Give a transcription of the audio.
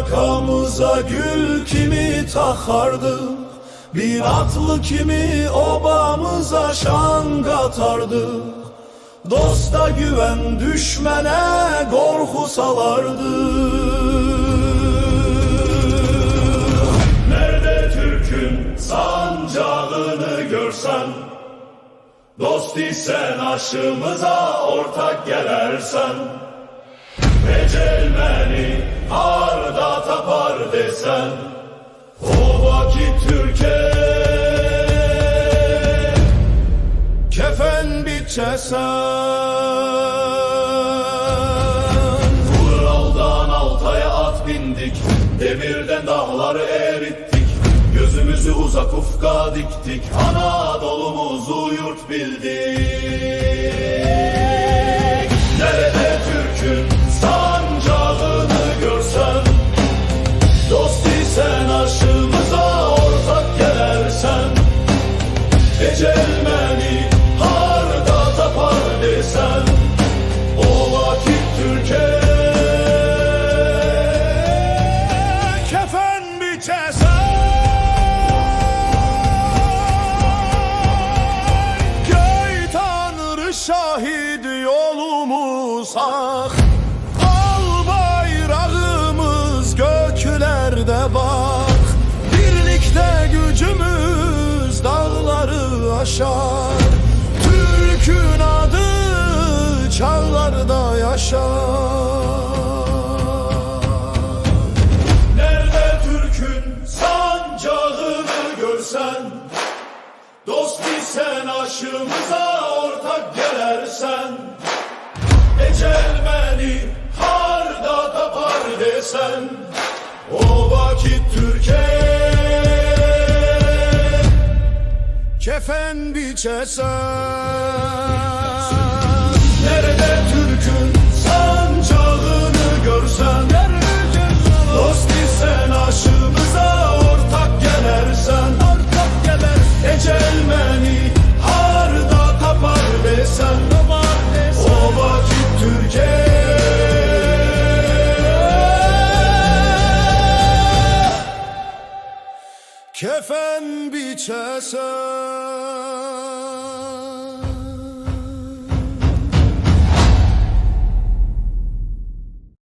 yakamıza gül kimi takardı Bir atlı kimi obamıza şan katardı. Dosta güven düşmene korku salardı. Nerede Türk'ün sancağını görsen Dost isen aşımıza ortak gelersen Ecel beni harda tapar desen O vakit Türkiye Kefen biçesen Vuraldan Altay'a at bindik Demirden dağları erittik. Gözümüzü uzak ufka diktik Anadolu'muzu yurt bildik yolumuz hak Al bayrağımız göklerde bak. Birlikte gücümüz dağları aşar. Türk'ün adı çağlarda yaşar. Sancağını görsen Dost isen aşımıza ortak gelersen Ecel beni harda tapar desen O vakit Türkiye Kefen biçesen kefen biçesen